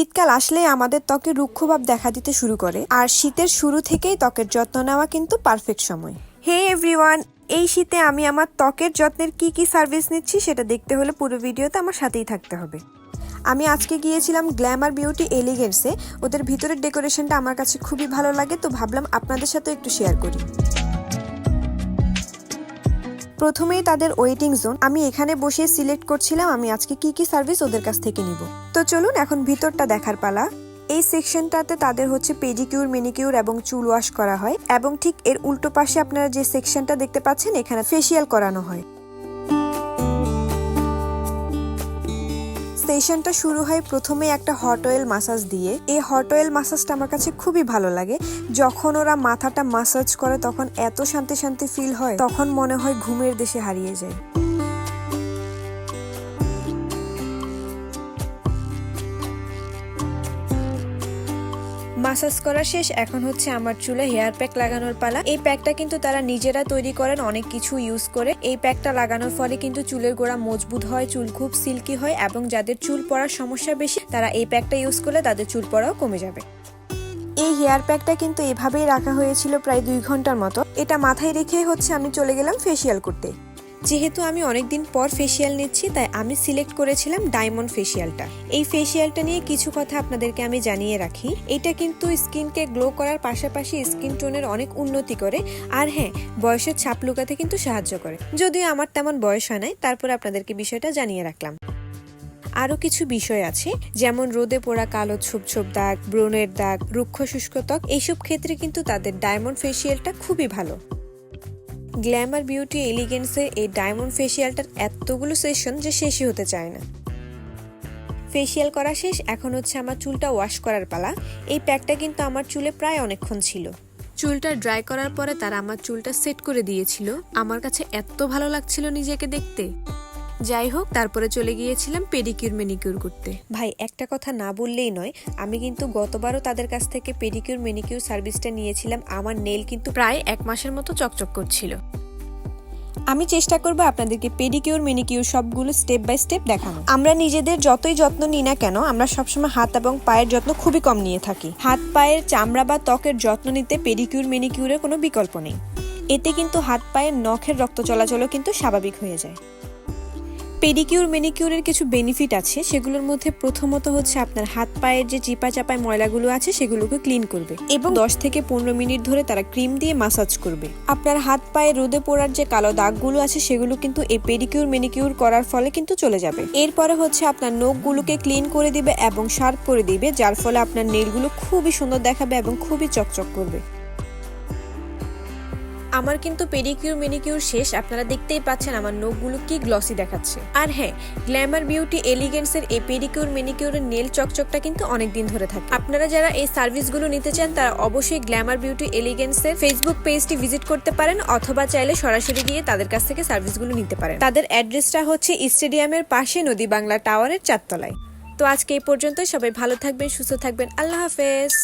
শীতকাল আসলে আমাদের ত্বকে রুক্ষভাব দেখা দিতে শুরু করে। আর শীতের শুরু থেকেই ত্বকের যত্ন নেওয়া কিন্তু পারফেক্ট সময়। হে এভরিওয়ান, এই শীতে আমি আমার ত্বকের যত্নের কি কি সার্ভিস নিচ্ছি সেটা দেখতে হলে পুরো ভিডিওতে আমার সাথেই থাকতে হবে। আমি আজকে গিয়েছিলাম গ্ল্যামার বিউটি এলিগেন্সে। ওদের ভিতরের ডেকোরেশনটা আমার কাছে খুবই ভালো লাগে, তো ভাবলাম আপনাদের সাথে একটু শেয়ার করি। প্রথমেই তাদের ওয়েটিং জোন আমি এখানে বসে সিলেক্ট করছিলাম, আমি আজকে কি কি সার্ভিস ওদের কাছ থেকে নিব। তো চলুন এখন ভিতরটা দেখার পালা। এই সেকশনটাতে তাদের হচ্ছে পেডিকিউর মেনিকিউর এবং চুল ওয়াশ করা হয় এবং ঠিক এর উল্টো পাশে আপনারা যে সেকশনটা দেখতে পাচ্ছেন, এখানে ফেসিয়াল করানো হয়। সেশনটা শুরু হয় প্রথমে একটা হট অয়েল মাসাজ দিয়ে। এই হট অয়েল মাসাজটা আমার কাছে খুবই ভালো লাগে। যখন ওরা মাথাটা মাসাজ করে, তখন এত শান্তি শান্তি ফিল হয়, তখন মনে হয় ঘুমের দেশে হারিয়ে যায়। মাসাজ করা শেষ, এখন হচ্ছে আমার চুলে হেয়ার প্যাক লাগানোর পালা। এই প্যাকটা কিন্তু তারা নিজেরা তৈরি করেন, অনেক কিছু ইউজ করে। এই প্যাকটা লাগানোর ফলে কিন্তু চুলের গোড়া মজবুত হয়, চুল খুব সিল্কি হয় এবং যাদের চুল পড়ার সমস্যা বেশি, তারা এই প্যাকটা ইউজ করলে তাদের চুল পড়াও কমে যাবে। এই হেয়ার প্যাকটা কিন্তু এভাবেই রাখা হয়েছিল প্রায় দুই ঘণ্টার মতো। এটা মাথায় রেখে হচ্ছে আমি চলে গেলাম ফেসিয়াল করতে। যেহেতু আমি অনেকদিন পর ফেসিয়াল নিচ্ছি, তাই আমি সিলেক্ট করেছিলাম ডায়মন্ড ফেসিয়ালটা এই ফেসিয়ালটা নিয়ে কিছু কথা আপনাদেরকে আমি জানিয়ে রাখি। এটা কিন্তু স্কিনকে গ্লো করার পাশাপাশি স্কিন টোনের অনেক উন্নতি করে। আর হ্যাঁ বয়সের ছাপ লুকাতে কিন্তু সাহায্য করে। যদিও আমার তেমন বয়স হয় নাই, তারপর আপনাদেরকে বিষয়টা জানিয়ে রাখলাম। আরও কিছু বিষয় আছে, যেমন রোদে পোড়া কালো ছোপ ছোপ দাগ, ব্রণের দাগ, রুক্ষ শুষ্ক ত্বক, এইসব ক্ষেত্রে কিন্তু তাদের ডায়মন্ড ফেসিয়ালটা খুবই ভালো। গ্ল্যামার বিউটি এলিগেন্সের এই ডায়মন্ড ফেসিয়ালটার এতগুলো সেশন যে শেষই হতে চায় না। ফেসিয়াল করা শেষ, এখন হচ্ছে আমার চুলটা ওয়াশ করার পালা। এই প্যাকটা কিন্তু আমার চুলে প্রায় অনেকক্ষণ ছিল। চুলটা ড্রাই করার পরে তারা আমার চুলটা সেট করে দিয়েছিল। আমার কাছে এত ভালো লাগছিল নিজেকে দেখতে। যাই হোক, তারপরে চলে গিয়েছিলাম পেডিকিউর মেনিকিউর করতে। ভাই, একটা কথা না বললেই নয়, আমি কিন্তু গতবারও তাদের কাছ থেকে পেডিকিউর মেনিকিউর সার্ভিসটা নিয়েছিলাম। আমার নেল কিন্তু প্রায় এক মাসের মতো চকচক করছিল। আমি চেষ্টা করব আপনাদেরকে পেডিকিউর মেনিকিউর সবগুলো স্টেপ বাই স্টেপ দেখানো আমরা নিজেদের যতই যত্ন নিই না কেন, আমরা সবসময় হাত এবং পায়ের যত্ন খুবই কম নিয়ে থাকি। হাত, পায়ের চামড়া বা ত্বকের যত্ন নিতে পেডিকিউর মেনিকিউরের কোনো বিকল্প নেই। এতে কিন্তু হাত, পায়ের নখের রক্ত চলাচলও কিন্তু স্বাভাবিক হয়ে যায়। পেডিকিউর, মেনিকিউরের কিছু বেনিফিট আছে। সেগুলোর মধ্যে প্রথমত হচ্ছে আপনার হাত পায়ের যে চিপা চাপায় ময়লাগুলো আছে, সেগুলোকে ক্লিন করবে এবং দশ থেকে পনেরো মিনিট ধরে তারা ক্রিম দিয়ে মাসাজ করবে। আপনার হাত পায়ে রোদে পড়ার যে কালো দাগগুলো আছে, সেগুলো কিন্তু এই পেডিকিউর, মেনিকিউর করার ফলে কিন্তু চলে যাবে। এরপরে হচ্ছে আপনার নখগুলোকে ক্লিন করে দিবে এবং শার্প করে দিবে, যার ফলে আপনার নেলগুলো খুবই সুন্দর দেখাবে এবং খুবই চকচক করবে। আমার কিন্তু পেডিকিউর মেনিকিউর শেষ। আপনারা দেখতেই পাচ্ছেন আমার নখগুলো কি গ্লসি দেখাচ্ছে। আর হ্যাঁ গ্ল্যামার বিউটি এলিগেন্সের এই পেডিকিউর মেনিকিউরের নেল চকচকটা কিন্তু অনেক দিন ধরে থাকে। আপনারা যারা এই সার্ভিসগুলো নিতে চান, তারা অবশ্যই গ্ল্যামার বিউটি এলিগেন্সের ফেসবুক পেজটি ভিজিট করতে পারেন, অথবা চাইলে সরাসরি গিয়ে তাদের কাছ থেকে সার্ভিসগুলো নিতে পারেন। তাদের অ্যাড্রেসটা হচ্ছে স্টেডিয়ামের পাশে নদী বাংলা টাওয়ারের চারতলায়। তো আজকে এই পর্যন্ত সবাই ভালো থাকবেন, সুস্থ থাকবেন। আল্লাহ হাফেজ।